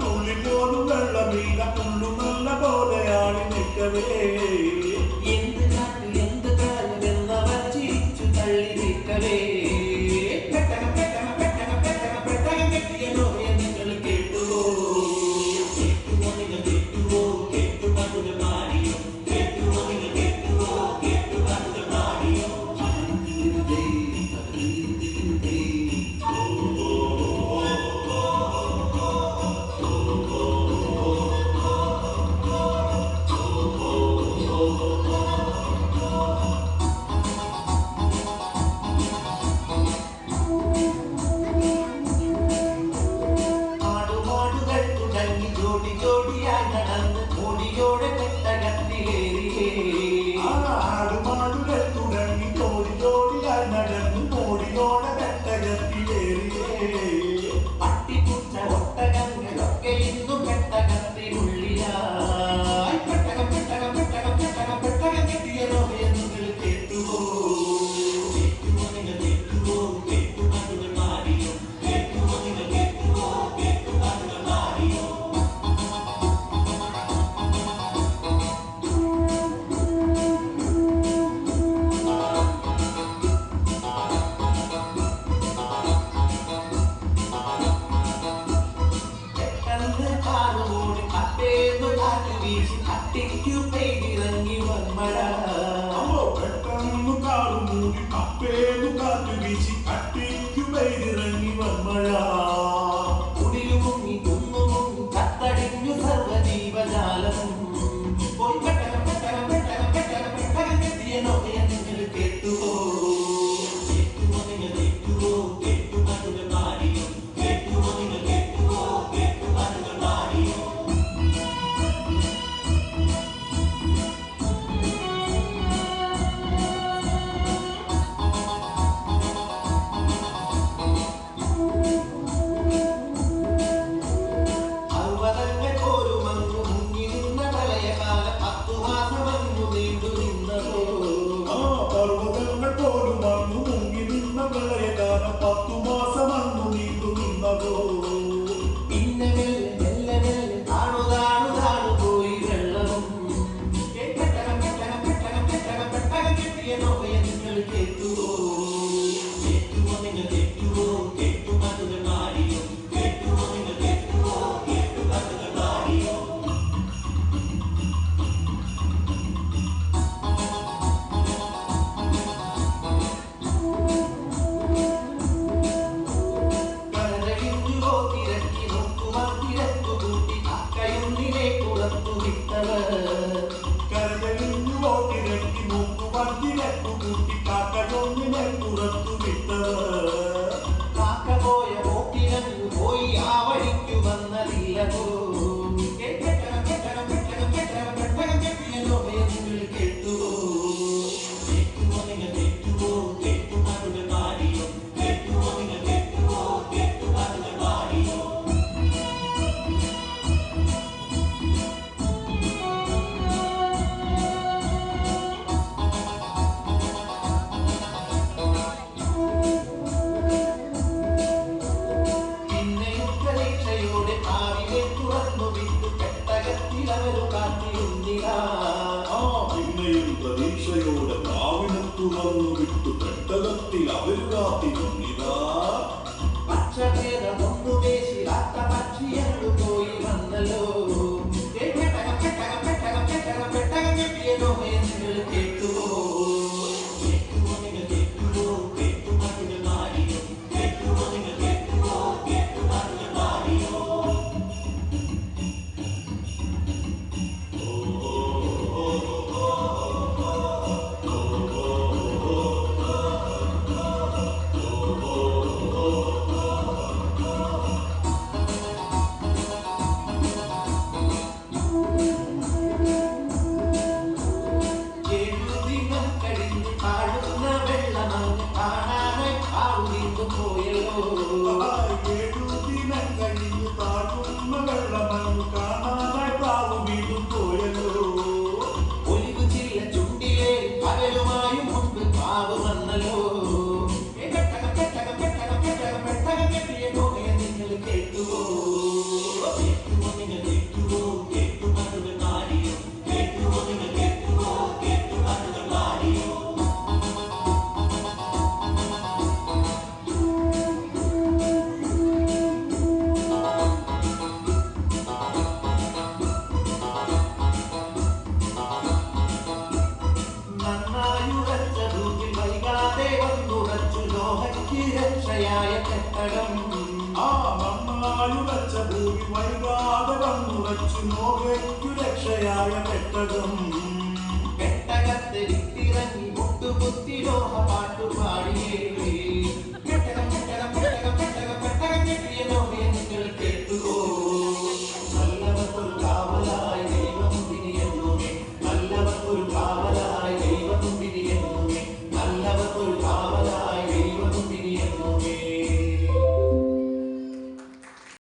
తులి మోను వెళ్ళ మీద పుల్లు మల్ల బోలే ఆడి నిక్కవే. നടന്നു ഓടിയോട ఇలా వెలుగా తిగుండిగా పచ్చ పేర ముందు వేసి రక్త పచ్చి ఎర్ర നഗരം ആ ഭൂമി രക്ഷയായ പെട്ടകത്തിരിത്തിറങ്ങി മുട്ടുകുത്തി ലോഹ പാട്ടുപാടിയേ